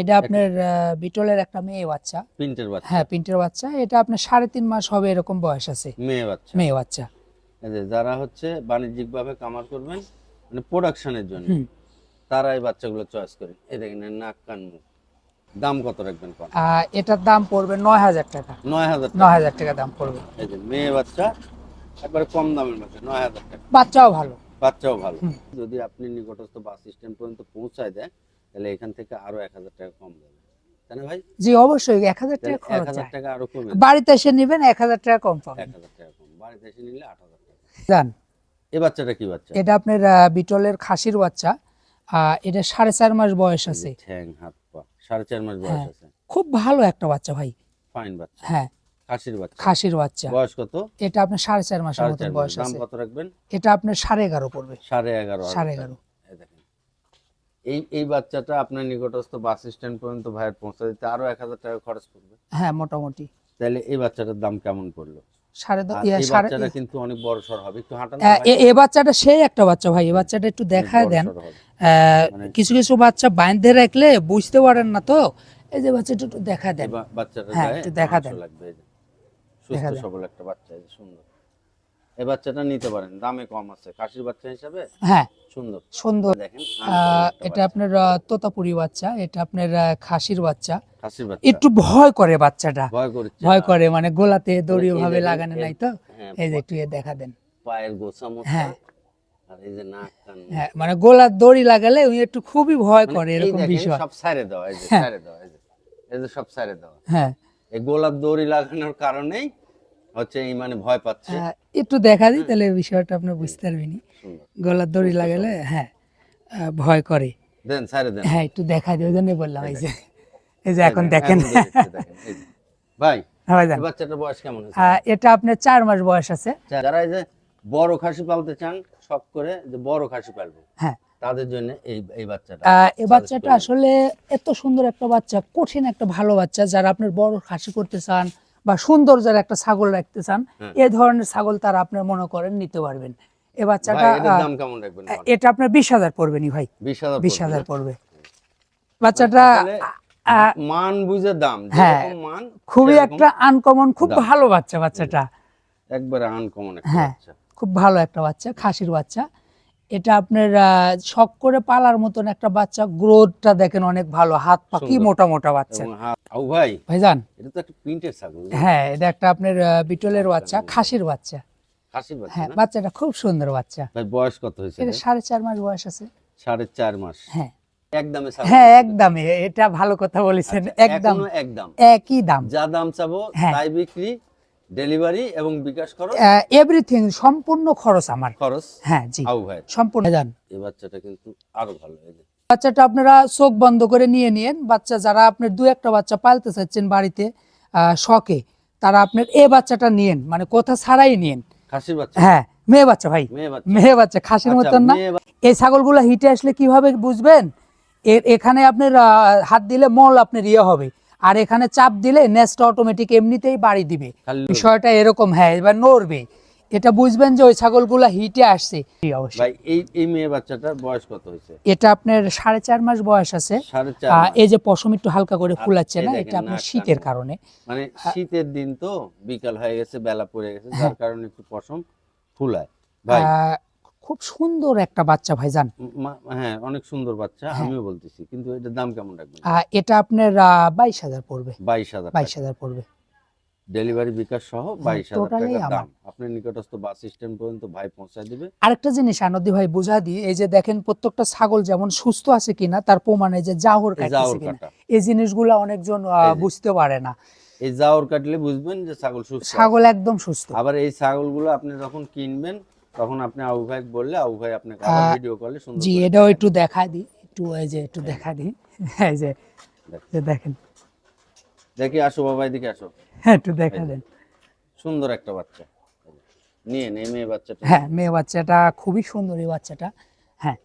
এটা আপনার বিটলের একটা মেয়ে বাচ্চা। প্রিন্টের বাচ্চা। হ্যাঁ প্রিন্টের বাচ্চা। এটা আপনার সাড়ে তিন মাস হবে এরকম বয়স আছে। মেয়ে বাচ্চা। মেয়ে বাচ্চা। যারা হচ্ছে বাণিজ্যিক ভাবে কামার করবেন মানে প্রোডাকশনের জন্য। তারা এই বাচ্চাগুলো চয়েস করে। এই দেখেন নাক কান মুখ। দাম কত রাখবেন এটার দাম পড়বে নয় হাজার টাকা। নয় হাজার নয় টাকা হাজার টাকা দাম পড়বে। এই যে মেয়ে বাচ্চা একবারে কম দামের মধ্যে নয় হাজার টাকা। বাচ্চাও ভালো। বাচ্চাও ভালো। যদি আপনি নিকটস্থ বাস স্ট্যান্ড পর্যন্ত পৌঁছায় দেয় তাহলে এখান থেকে আরও এক হাজার টাকা কম যাবে। তাই না ভাই? জি অবশ্যই এক হাজার টাকা খরচ হাজার টাকা আরও কমে বাড়িতে এসে নেবেন এক হাজার টাকা কম এক পাবেন হাজার টাকা কম বাড়িতে এসে নিলে আট হাজার টাকা। জান। এই বাচ্চাটা কি বাচ্চা? এটা আপনার বিটলের খাসির বাচ্চা। এটা সাড়ে চার মাস বয়স আছে। ঠ্যাং হাত পা সাড়ে চার মাস বয়স হ্যাঁ। আছে। খুব ভালো একটা বাচ্চা ভাই। ফাইন বাচ্চা। হ্যাঁ। খাসির বাচ্চা। খাসির বাচ্চা। বয়স কত? এটা আপনার সাড়ে চার মাসের চার বয়স দাম কত রাখবেন? এটা আপনার সাড়ে এগারো পড়বে। সাড়ে এগারো সাড়ে এগারো। এই এই এই বাচ্চাটা আপনার নিকটস্থ বাস স্ট্যান্ড পর্যন্ত ভাইয়ের পৌঁছে দিতে আরও এক হাজার টাকা খরচ পড়বে। হ্যাঁ মোটামুটি। তাহলে এই বাচ্চাটার দাম কেমন পড়ল? সাড়ে দশ এই বাচ্চাটা কিন্তু অনেক বড় সর হবে। একটু হাঁটান আহ, এ- এ বাচ্চাটা সেই একটা বাচ্চা ভাই এই বাচ্চাটা একটু দেখায় দেন। আহ, মানে- কিছু কিছু বাচ্চা বাইন্ধে রাখলে বুঝতে পারেন না তো। এই যে বাচ্চাটা একটু দেখা দেন। বাচ্চাটা হ্যাঁ, একটু দেখা দেন। লাগবে এই সুস্থ সবল একটা বাচ্চা এই সুন্দর। এই বাচ্চাটা নিতে পারেন। দামে কম আছে। খাসির বাচ্চা হিসাবে হ্যাঁ। সুন্দর। সুন্দর। দেখেন এটা আপনার তোতাপুরি বাচ্চা এটা আপনার খাসির বাচ্চা। খাসির বাচ্চা। একটু ভয় করে বাচ্চাটা। ভয় করছে। ভয় করে মানে গোলাতে দড়িও ভাবে লাগানো নাই তো? হ্যাঁ, এই যে একটু দেখা দেন। পায়ের গোছা মোছা। হ্যাঁ। হ্যাঁ মানে গোলার দড়ি লাগালে উনি একটু খুবই ভয় মানে করে এরকম বিষয়। সব সাইরে দেওয়া এই যে হ্যাঁ। সাইরে দেওয়া এই যে সব সাইরে দেওয়া। হ্যাঁ। এই গোলাপ দড়ি লাগানোর কারণেই হচ্ছে এই মানে ভয় পাচ্ছে। একটু দেখা দিই তাহলে বিষয়টা আপনি বুঝতে পারবেন গলার দড়ি লাগালে হ্যাঁ ভয় করে। দেন সাইরে দেন। হ্যাঁ একটু দেখা দিই ওই জন্যই বললাম এই যে এই যে এখন দেখেন, দেখেন। ভাই হয় বাচ্চাটার বয়স কেমন এটা আপনার চার মাস বয়স আছে। যারা এই যে বড় খাসি পালতে চান শখ করে যে বড় খাসি পালবো হ্যাঁ। তাদের জন্য এই এই বাচ্চাটা এই বাচ্চাটা আসলে এত সুন্দর একটা বাচ্চা কঠিন একটা ভালো বাচ্চা যারা আপনার বড় খাসি করতে চান বা সুন্দর যারা একটা ছাগল রাখতে চান হ্যাঁ। এ ধরনের ছাগল তারা আপনার মনে করেন নিতে পারবেন। এ বাচ্চাটা এটা আপনার বিশ হাজার পড়বেনি ভাই। বিশ হাজার পড়বে না? পড়বে। বাচ্চাটা মান বুঝে দাম হ্যাঁ, মান খুবই একটা আনকমন খুব ভালো বাচ্চা বাচ্চাটা। একবারে আনকমন হ্যাঁ। খুব ভালো একটা বাচ্চা খাসির বাচ্চা। এটা আপনার শখ করে পালার মতন একটা বাচ্চা গ্রোথটা দেখেন অনেক ভালো। হাত পা কি মোটা মোটা বাচ্চা। আউ ভাই ভাইজান। এটা তো একটা ছাগল। হ্যাঁ এটা একটা আপনার বিটলের বাচ্চা খাসির বাচ্চা। খাসির বাচ্চা হ্যাঁ বাচ্চাটা খুব সুন্দর বাচ্চা। ভাই বয়স কত হয়েছে এটা সাড়ে চার মাস বয়স আছে। সাড়ে চার মাস। হ্যাঁ। একদমে হ্যাঁ একদমই এটা ভালো কথা বলেছেন। আচ্ছা, একদম একদম একই দাম। যা দাম চাবো হ্যাঁ। তাই বিক্রি ডেলিভারি এবং বিকাশ খরচ? এভরিথিং সম্পূর্ণ খরচ আমার। খরচ? হ্যাঁ জি। আউ ভাই। সম্পূর্ণ। জান এই বাচ্চাটা কিন্তু আরও ভালো বাচ্চাটা আপনারা চোখ বন্ধ করে নিয়ে নিয়েন। বাচ্চা যারা আপনার দু একটা বাচ্চা পালতে চাচ্ছেন বাড়িতে আহ, শখে তারা আপনার এ বাচ্চাটা নিয়েন। মানে কোথা ছাড়াই নিয়েন। খাসির বাচ্চা? হ্যাঁ মেয়ে বাচ্চা ভাই। মেয়ে বাচ্চা। খাসির আচ্ছা, মতন না। এই ছাগলগুলো হিটে আসলে কীভাবে বুঝবেন? এর এখানে আপনার আহ, হাত দিলে মল আপনার ইয়ে হবে। আর এখানে চাপ দিলে নেস্টটা অটোমেটিক এমনিতেই বাড়ি দিবে। বিষয়টা এরকম হ্যাঁ এবার নড়বে। এটা বুঝবেন যে ওই ছাগলগুলো হিটে আসছে। ভাই এই এই মেয়ে বাচ্চাটার বয়স কত হয়েছে? এটা আপনার সাড়ে চার মাস বয়স আছে। এই যে পশম একটু হালকা করে ফুলাচ্ছে না এটা আপনার শীতের কারণে। মানে শীতের দিন তো বিকাল হয়ে গেছে বেলা পড়ে গেছে যার কারণে একটু পশম ফুলায়। ভাই খুব সুন্দর একটা বাচ্চা ভাইজান। মা- হ্যাঁ অনেক সুন্দর বাচ্চা হ্যাঁ। আমিও বলতেছি কিন্তু এটার দাম কেমন রাখবেন? এটা আপনার বাইশ হাজার পড়বে। বাইশ হাজার বাইশ হাজার পড়বে। ডেলিভারি বিকাশ সহ বাইশ হাজার totally টাকা দাম। আপনার নিকটস্থ বাস স্ট্যান্ড পর্যন্ত ভাই পৌঁছায় দিবে। আরেকটা জিনিস আনন্দি ভাই বুঝা দিই এই যে দেখেন প্রত্যেকটা ছাগল যেমন সুস্থ আছে কিনা তার প্রমাণে যে জাহর এই কাটছে কিনা। এই জিনিসগুলো অনেকজন বুঝতে পারে না। এই জাওর কাটলে বুঝবেন যে ছাগল সুস্থ ছাগল একদম সুস্থ। আবার এই ছাগলগুলো আপনি যখন কিনবেন তখন আপনি আবু ভাই বললে আবু ভাই আপনাকে ভিডিও কলে সুন্দর জি এটাও একটু দেখা দিই একটু এই যে একটু দেখা দিই। এই যে দেখেন। দেখি আসো বাবা এদিকে আসো। হ্যাঁ একটু দেখা দেন। সুন্দর একটা বাচ্চা। নিয়ে নে মেয়ে বাচ্চাটা। হ্যাঁ মেয়ে বাচ্চাটা খুবই সুন্দর এই বাচ্চাটা। হ্যাঁ।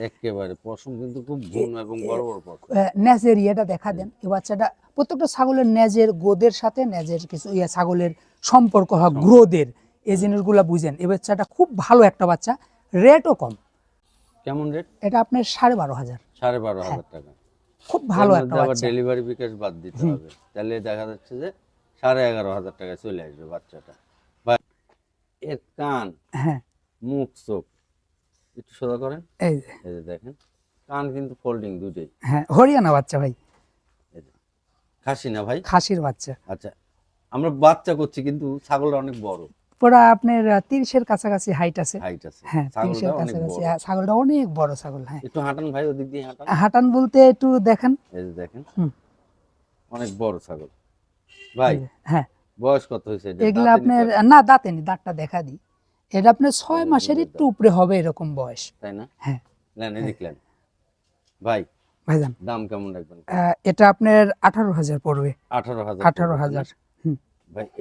একেবারে পশম কিন্তু খুব ঘন এবং বড় বড় পশম। আহ, ন্যাজের ইয়েটা দেখা দেন। এই বাচ্চাটা প্রত্যেকটা ছাগলের ন্যাজের গোদের সাথে ন্যাজের কিছু ইয়া ছাগলের সম্পর্ক হয় গ্রোদের। এই জিনিসগুলো বুঝেন। এই বাচ্চাটা খুব ভালো একটা বাচ্চা রেটও কম। কেমন রেট? এটা আপনার সাড়ে বারো হাজার। সাড়ে বারো হ্যাঁ। হাজার টাকা। খুব ভালো একটা বাচ্চা। ডেলিভারি বিকাশ বাদ দিতে হবে। তাহলে দেখা যাচ্ছে যে সাড়ে এগারো হাজার টাকায় চলে আসবে বাচ্চাটা। এর কান হ্যাঁ। মুখ চোখ একটু সোজা করেন। এই যে, এই যে দেখেন কান কিন্তু ফোল্ডিং দুটোই। হ্যাঁ হরিয়ানা বাচ্চা ভাই। খাসি না ভাই? খাসির বাচ্চা। আচ্ছা আমরা বাচ্চা করছি কিন্তু ছাগলটা অনেক বড়। পুরা আপনার তিরিশের কাছাকাছি হাইট আছে। হাইট আছে। হ্যাঁ তিরিশের কাছাকাছি। হ্যাঁ, ছাগলটা অনেক বড় ছাগল হ্যাঁ। একটু হাঁটান ভাই ওদিক দিয়ে হাঁটান। হাঁটান বলতে একটু দেখেন। এই যে দেখেন। অনেক বড় ছাগল। ভাই হ্যাঁ। বয়স কত হয়েছে? এগুলো আপনার না দাঁতেনি দাঁতটা দেখা দিই। এটা আপনার ছয় মাসের একটু উপরে হবে এরকম বয়স। তাই না? হ্যাঁ। নেন এদিক নেন। ভাই ভাইজান। দাম কেমন রাখবেন? এটা আপনার আঠারো হাজার পড়বে। আঠারো হাজার আঠারো হাজার?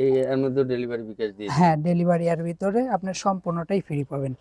এই এর মধ্যে ডেলিভারি বিকাশ দিয়ে হ্যাঁ ডেলিভারি এর ভিতরে আপনি সম্পূর্ণটাই ফ্রি পাবেন।